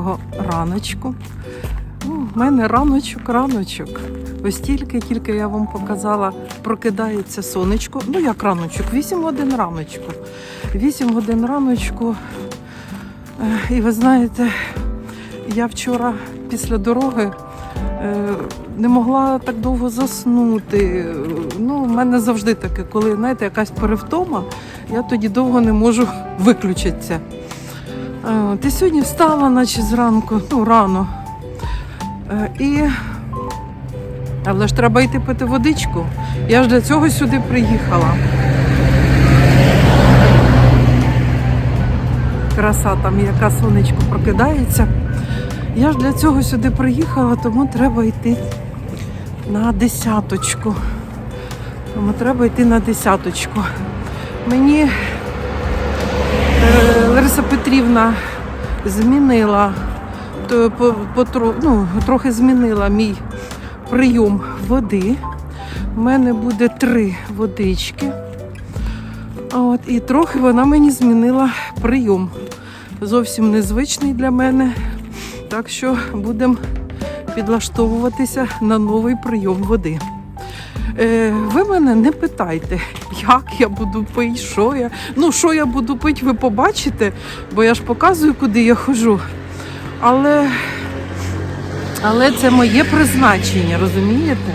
доброго, раночку. У мене раночок, раночок. Ось тільки, тільки я вам показала, прокидається сонечко. Ну, як раночок, 8 годин раночку. 8 годин раночку. Е, І ви знаєте, я вчора після дороги е, не могла так довго заснути. Ну, у мене завжди таке, коли знаєте, якась перевтома, я тоді довго не можу виключитися. Ти сьогодні встала, наче зранку, ну рано. Е, І... Але ж треба йти пити водичку. Я ж для цього сюди приїхала. Краса там, яка сонечко прокидається. Я ж для цього сюди приїхала, тому треба йти на десяточку. Тому треба йти на десяточку. Мені Лариса Петрівна змінила, то, по, потро- ну, трохи змінила мій прийом води. У мене буде три водички. От, і трохи вона мені змінила прийом. Зовсім незвичний для мене. Так що будемо підлаштовуватися на новий прийом води. Е, ви мене не питайте, як я буду пити, що я. Ну, що я буду пити, ви побачите, бо я ж показую, куди я ходжу. Але, але це моє призначення, розумієте?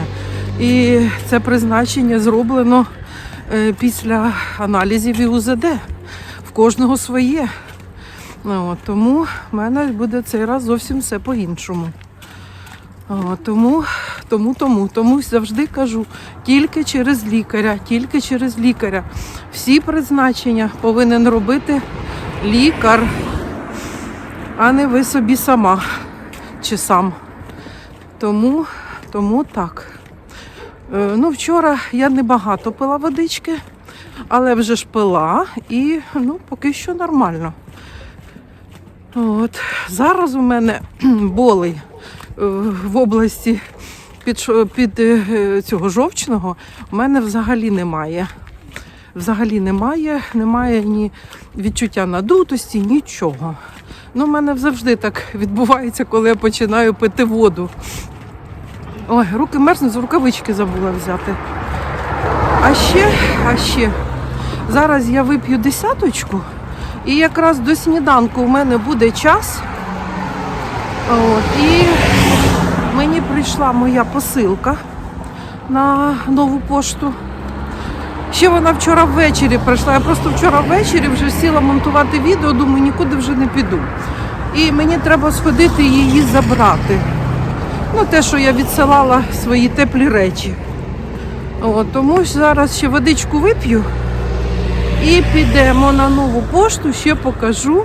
І це призначення зроблено е, після аналізів і УЗД. В кожного своє. Ну, от, тому в мене буде цей раз зовсім все по-іншому. Тому, тому, тому, тому завжди кажу, тільки через лікаря, тільки через лікаря. Всі призначення повинен робити лікар, а не ви собі сама чи сам. Тому, тому так. Е, ну, вчора я не багато пила водички, але вже ж пила і ну, поки що нормально. От. Зараз у мене болей е, в області під, під е, цього жовчного у мене взагалі немає. Взагалі немає, немає ні відчуття надутості, нічого. Ну, у мене завжди так відбувається, коли я починаю пити воду. Ой, руки мерзнуть, рукавички забула взяти. А ще, а ще, зараз я вип'ю десяточку, і якраз до сніданку у мене буде час. От, і мені прийшла моя посилка на нову пошту. Ще вона вчора ввечері прийшла. Я просто вчора ввечері вже сіла монтувати відео, думаю, нікуди вже не піду. І мені треба сходити її забрати. Ну, те, що я відсилала свої теплі речі. От, тому зараз ще водичку вип'ю і підемо на нову пошту, ще покажу,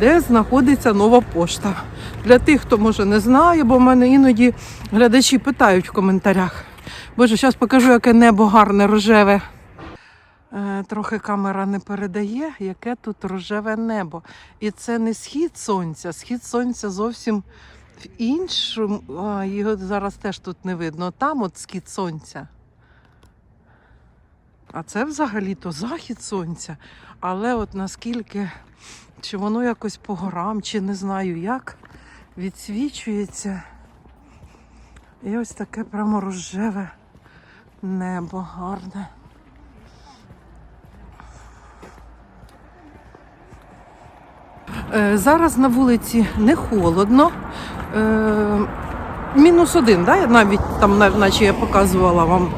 де знаходиться нова пошта. Для тих, хто може не знає, бо в мене іноді глядачі питають в коментарях. Боже, зараз покажу, яке небо гарне, рожеве. Е, Трохи камера не передає, яке тут рожеве небо. І це не схід сонця. Схід сонця зовсім в іншому. А, його зараз теж тут не видно. Там от схід сонця. А це взагалі-то захід сонця. Але от наскільки, чи воно якось по горам, чи не знаю як, відсвічується. І ось таке прямо рожеве небо гарне. Е, Зараз на вулиці не холодно. Е, Мінус один, да? навіть там, наче я показувала вам.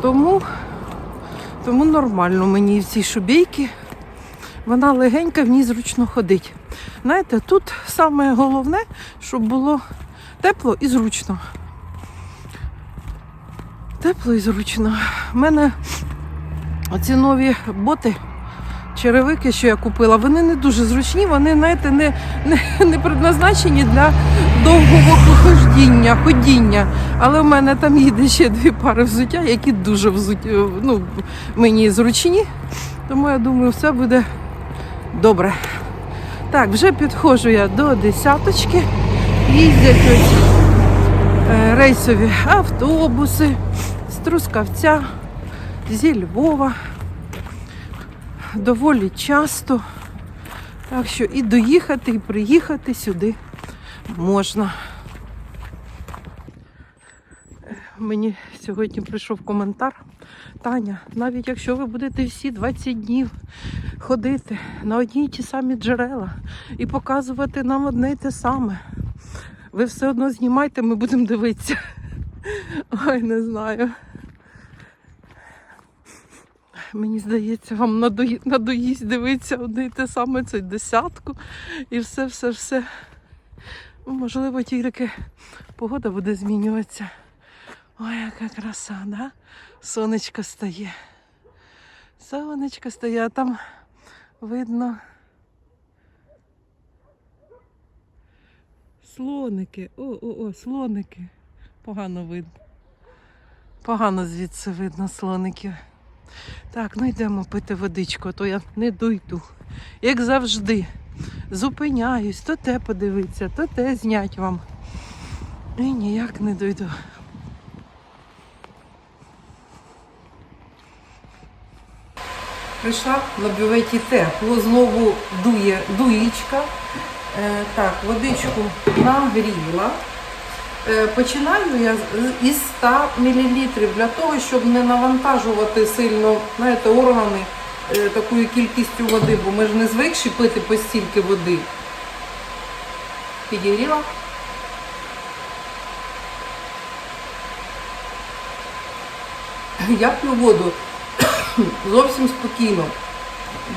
Тому, тому нормально мені в цій шубейці. Вона легенька, в ній зручно ходить. Знаєте, тут саме головне, щоб було тепло і зручно. Тепло і зручно. У мене оці нові боти, черевики, що я купила, вони не дуже зручні, вони, знаєте, не, не, не предназначені для довгого ходіння, ходіння. Але в мене там їде ще дві пари взуття, які дуже взуття, ну, мені зручні. Тому я думаю, все буде добре. Так, вже підходжу я до десяточки. Їздять ось е, рейсові автобуси з Трускавця, зі Львова. Доволі часто. Так що і доїхати, і приїхати сюди можна. Мені сьогодні прийшов коментар. Таня, навіть якщо ви будете всі 20 днів ходити на одні й ті самі джерела і показувати нам одне й те саме, ви все одно знімайте, ми будемо дивитися. Ой, не знаю. Мені здається, вам надоїсть дивитися одне й те саме цей десятку і все, все, все. Ну, Можливо, тільки погода буде змінюватися. Ой, яка краса, да? Сонечко стає. Сонечко стає, а там видно. Слоники. О, о, о, слоники. Погано видно. Погано звідси видно слоників. Так, ну йдемо пити водичку, а то я не дойду. Як завжди, зупиняюсь, то те подивитися, то те знять вам. І ніяк не дойду. Прийшла на бюветі тепло, знову дує дуєчка. Е, так, водичку нагріла. Е, Починаю я із 100 мл для того, щоб не навантажувати сильно знаєте, органи е, такою кількістю води, бо ми ж не звикші пити постільки води. Підігріла. Я п'ю воду зовсім спокійно.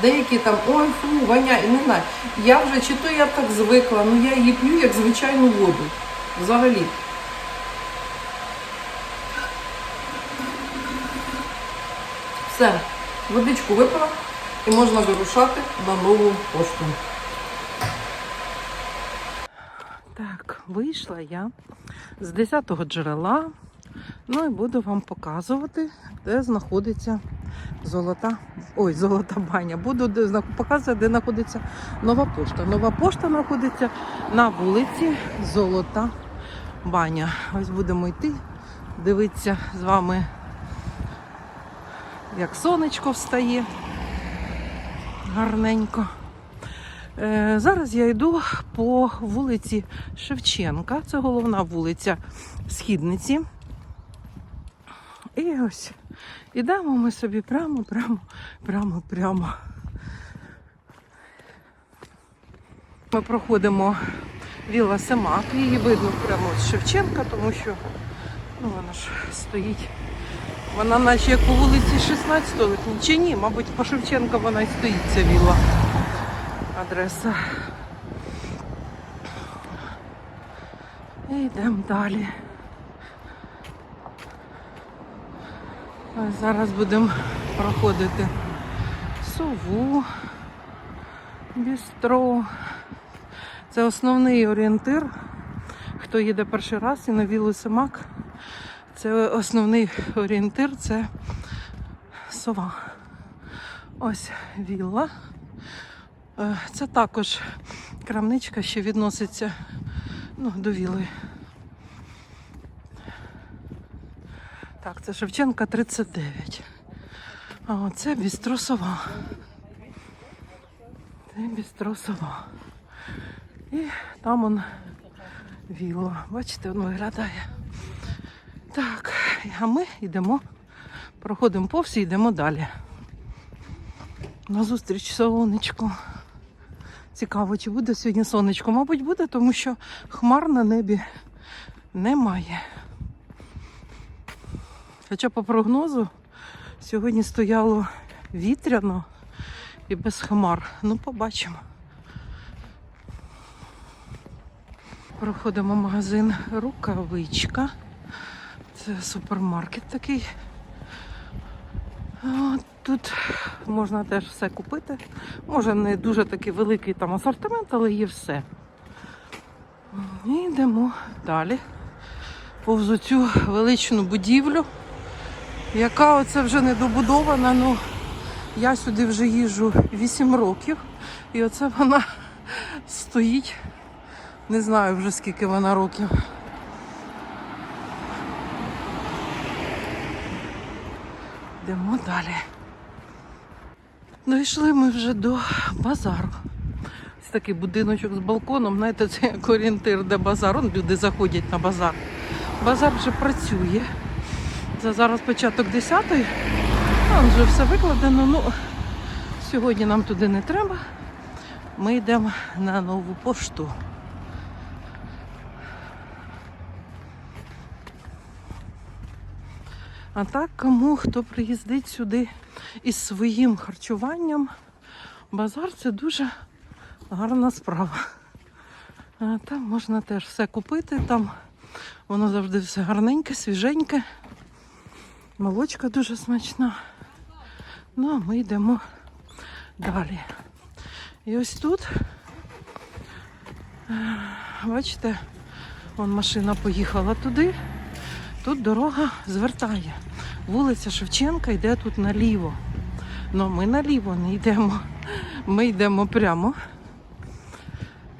Деякі там, ой, фу, воняє, не знаю. Я вже чи то я так звикла, ну я її п'ю як звичайну воду. Взагалі. Все, водичку випила і можна вирушати на нову пошту. Так, вийшла я з 10-го джерела. Ну і буду вам показувати, де знаходиться золота. Ой, золота баня. Буду показувати, де знаходиться нова пошта. Нова пошта знаходиться на вулиці Золота Баня. Ось будемо йти, дивитися з вами, як сонечко встає. Гарненько. Е, зараз я йду по вулиці Шевченка. Це головна вулиця Східниці. І ось ідемо ми собі прямо, прямо, прямо, прямо. Ми проходимо Вілла Семак. Її видно прямо з Шевченка, тому що ну, вона ж стоїть. Вона наче як по вулиці 16 липня. Чи ні, мабуть, по Шевченка вона і стоїть ця вілла. Адреса. І йдемо далі. Зараз будемо проходити сову, бістро. Це основний орієнтир. Хто їде перший раз і на віллу Семак, це основний орієнтир це сова. Ось вілла. Е, Це також крамничка, що відноситься ну, до віли. Так, це Шевченка 39. А оце бістро сова. Це бістро сова. І там он вілла. Бачите, воно виглядає. Так, а ми йдемо, проходимо повз і йдемо далі. На зустріч сонечку. Цікаво, чи буде сьогодні сонечко? Мабуть, буде, тому що хмар на небі немає. Хоча по прогнозу сьогодні стояло вітряно і без хмар. Ну, побачимо. Проходимо магазин Рукавичка. Це супермаркет такий. Тут можна теж все купити. Може не дуже такий великий там асортимент, але є все. І йдемо далі. Повз цю величну будівлю, яка оце вже не добудована. Ну, я сюди вже їжджу 8 років. І оце вона стоїть. Не знаю вже скільки вона років. Йдемо далі. Дійшли ми вже до базару. такий будиночок з балконом. Знаєте, це як орієнтир, де базар. Он люди заходять на базар. Базар вже працює. Це зараз початок 10-ї. Там вже все викладено. Ну, сьогодні нам туди не треба. Ми йдемо на нову пошту. А так, кому хто приїздить сюди із своїм харчуванням, базар це дуже гарна справа. А там можна теж все купити, там воно завжди все гарненьке, свіженьке. Молочка дуже смачна. Ну, а ми йдемо далі. І ось тут, е, бачите, вон машина поїхала туди. Тут дорога звертає. Вулиця Шевченка йде тут наліво. Ну ми наліво не йдемо. Ми йдемо прямо.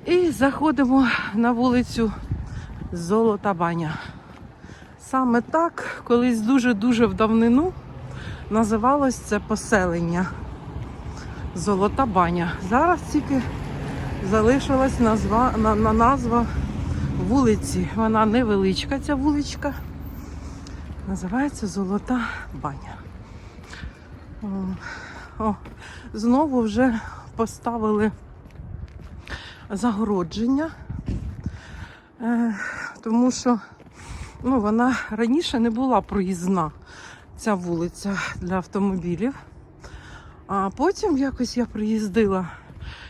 І заходимо на вулицю Золота Баня. Саме так, колись дуже-дуже в давнину називалось це поселення Золота Баня. Зараз тільки залишилась назва, на, на назва вулиці. Вона невеличка, ця вуличка. Називається Золота Баня. О, знову вже поставили загородження, е, тому що ну, вона раніше не була проїзна, ця вулиця для автомобілів. А потім якось я приїздила,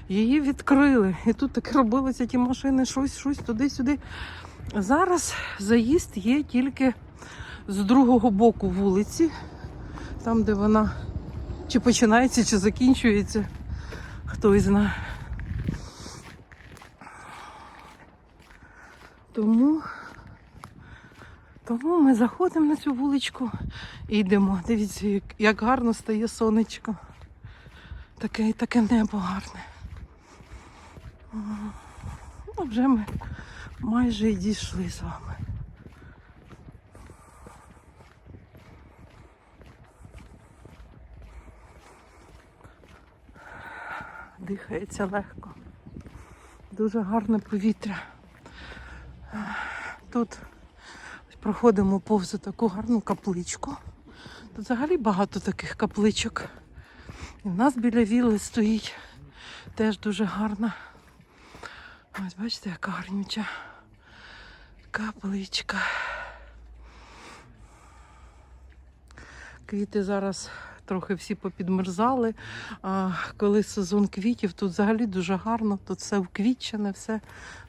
її відкрили. І тут таке робилися ті машини, щось, щось туди-сюди. Зараз заїзд є тільки з другого боку вулиці, там, де вона чи починається, чи закінчується, хто знає. Тому, тому ми заходимо на цю вуличку і йдемо. Дивіться, як, гарно стає сонечко. Таке таке небо гарне. Ну, вже ми майже і дійшли з вами. Дихається легко. Дуже гарне повітря. Тут проходимо повз таку гарну капличку. Тут взагалі багато таких капличок. І в нас біля віли стоїть теж дуже гарна. Ось бачите, яка гарнюча капличка. Квіти зараз трохи всі попідмерзали. А коли сезон квітів, тут взагалі дуже гарно, тут все вквітчене, все,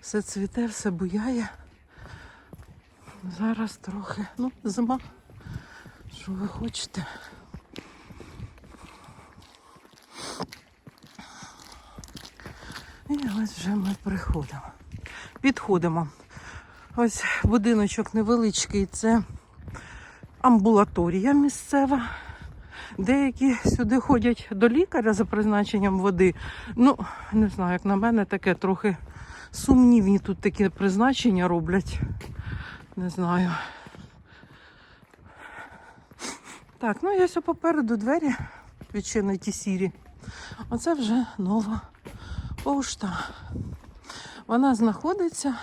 все цвіте, все буяє. Зараз трохи, ну, зима. Що ви хочете? І ось вже ми приходимо. Підходимо. Ось будиночок невеличкий, це амбулаторія місцева. Деякі сюди ходять до лікаря за призначенням води. Ну, не знаю, як на мене, таке трохи сумнівні тут такі призначення роблять. Не знаю. Так, ну і ось попереду двері відчинені сірі. Оце вже нова пошта. Вона знаходиться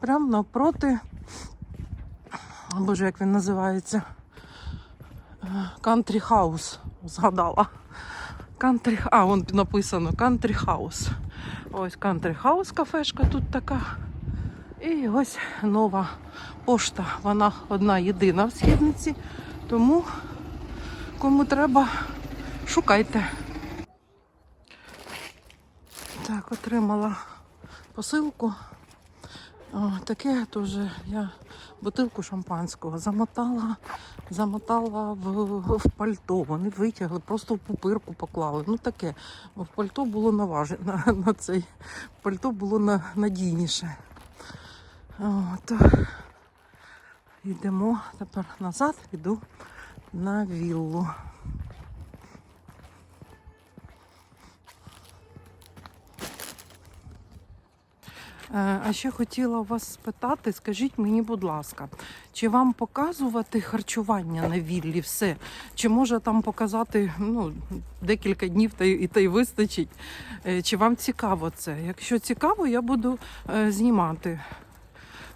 прямо навпроти. Боже, як він називається? Country House. Згадала. Country... А, вон написано Country House. Ось Country House кафешка тут така. І ось нова пошта. Вона одна єдина в східниці. Тому кому треба, шукайте. Так, отримала посилку. О, таке теж я бутилку шампанського замотала, замотала в, в пальто. Вони витягли, просто в пупирку поклали. Ну таке. В пальто було наважне на, на цей. Пальто було на, надійніше. От. Йдемо тепер назад, йду на віллу. Е, А ще хотіла вас спитати, скажіть мені, будь ласка, чи вам показувати харчування на віллі все? Чи може там показати ну, декілька днів та й, і та й вистачить? Е, Чи вам цікаво це? Якщо цікаво, я буду е, знімати.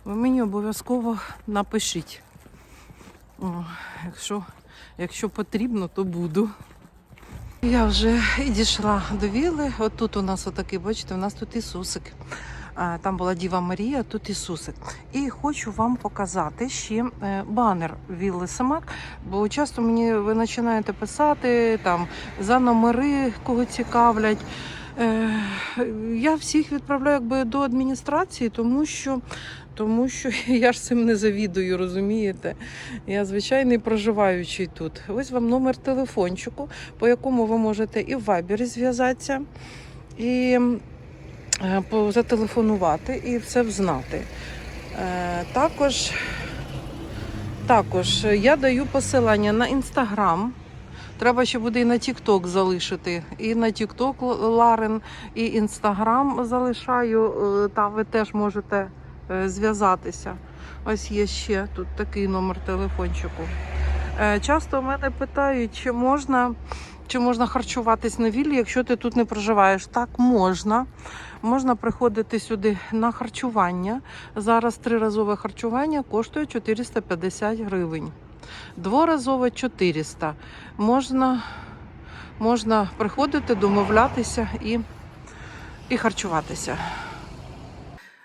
Ви мені обов'язково напишіть. Якщо, якщо потрібно, то буду. Я вже дійшла до віли. Отут у нас отакий, бачите, у нас тут Ісусик. Там була Діва Марія, тут Ісусик. І хочу вам показати ще е, банер Вілли Самак, бо часто мені ви починаєте писати там за номери, кого цікавлять. Е, Я всіх відправляю якби до адміністрації, тому що, тому що я ж цим не завідую, розумієте? Я звичайний проживаючий тут. Ось вам номер телефончику, по якому ви можете і в Viber зв'язатися, і е, зателефонувати, і все взнати. Е, Також, також я даю посилання на інстаграм. Треба ще буде і на TikTok залишити. І на TikTok Ларин, і інстаграм залишаю. е, Там ви теж можете е, зв'язатися. Ось є ще тут такий номер телефончику. Е, Часто мене питають, чи можна, чи можна харчуватись на віллі, якщо ти тут не проживаєш. Так, можна. Можна приходити сюди на харчування. Зараз триразове харчування коштує 450 гривень. Дворазове 400. Можна, можна приходити, домовлятися і, і харчуватися.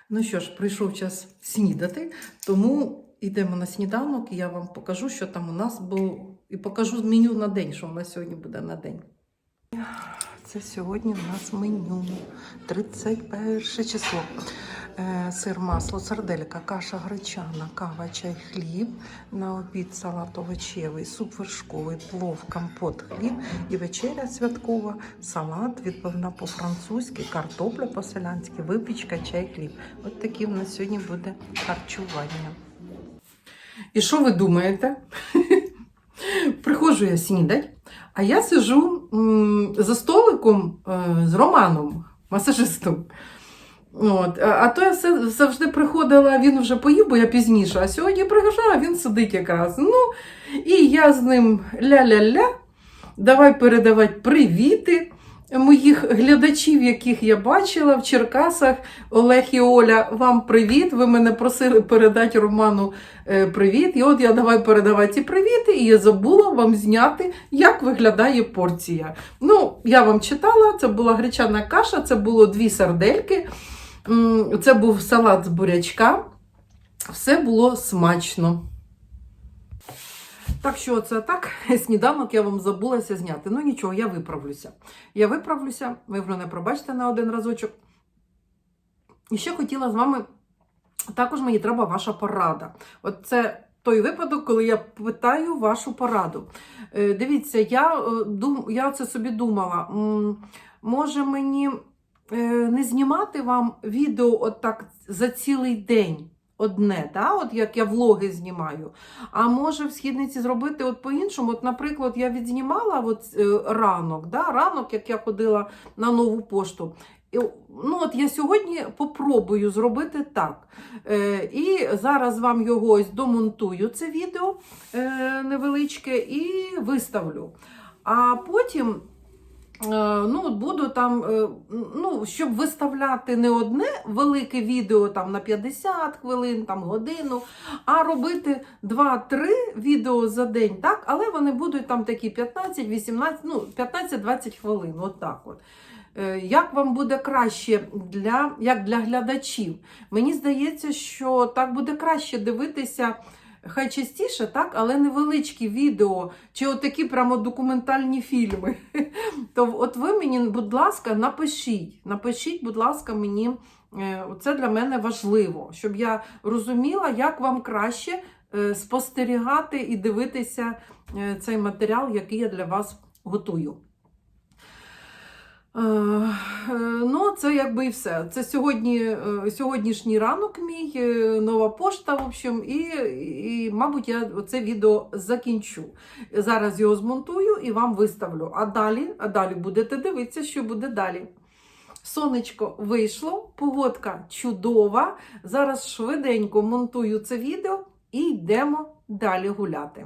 Ну що ж, прийшов час снідати, тому йдемо на сніданок, і я вам покажу, що там у нас було, і покажу меню на день, що у нас сьогодні буде на день. Це сьогодні у нас меню 31 число. Е, Сир, масло, сарделька, каша гречана, кава, чай, хліб, на обід салат овочевий, суп вершковий, плов, компот, хліб і вечеря святкова, салат, відбивна по-французьки, картопля по-селянськи, випічка, чай, хліб. От такі в нас сьогодні буде харчування. І що ви думаєте? Приходжу я снідать, а я сижу за столиком е, з Романом, масажистом. От. А то я все- завжди приходила, він вже поїв, бо я пізніше, а сьогодні пригожала, він сидить якраз. Ну, і я з ним ля-ля-ля, давай передавати привіти моїх глядачів, яких я бачила в Черкасах. Олег і Оля, вам привіт. Ви мене просили передати Роману е, привіт. І от я давай передавати ці привіти, і я забула вам зняти, як виглядає порція. Ну, я вам читала, це була гречана каша, це було дві сардельки, це був салат з бурячка. Все було смачно. Так що це так, сніданок я вам забулася зняти. Ну нічого, я виправлюся. Я виправлюся, ви вже не пробачте на один разочок. І ще хотіла з вами, також мені треба ваша порада. От це той випадок, коли я питаю вашу пораду. Е, Дивіться, я, е, я це собі думала. Може мені е, не знімати вам відео от так за цілий день одне, та? от як я влоги знімаю. А може в східниці зробити от по-іншому. От, наприклад, я відзнімала от, е, ранок, да? ранок, як я ходила на нову пошту. Ну, от я сьогодні попробую зробити так. Е, і зараз вам його ось домонтую, це відео е, невеличке, і виставлю. А потім. Е, Ну, буду там, е, ну, щоб виставляти не одне велике відео там на 50 хвилин, там годину, а робити 2-3 відео за день, так? Але вони будуть там такі 15-18, ну, 15-20 хвилин. От так от. Е, Як вам буде краще для, як для глядачів? Мені здається, що так буде краще дивитися. Хай частіше, так, але невеличкі відео чи отакі прямо документальні фільми. То от ви мені, будь ласка, напишіть. Напишіть, будь ласка, мені е, це для мене важливо, щоб я розуміла, як вам краще е, спостерігати і дивитися е, цей матеріал, який я для вас готую. Е, е, Ну, це якби і все. Це сьогодні, е, сьогоднішній ранок мій, нова пошта, в общем, і, і, мабуть, я це відео закінчу. Зараз його змонтую і вам виставлю. А далі, а далі будете дивитися, що буде далі. Сонечко вийшло, погодка чудова. Зараз швиденько монтую це відео і йдемо далі гуляти.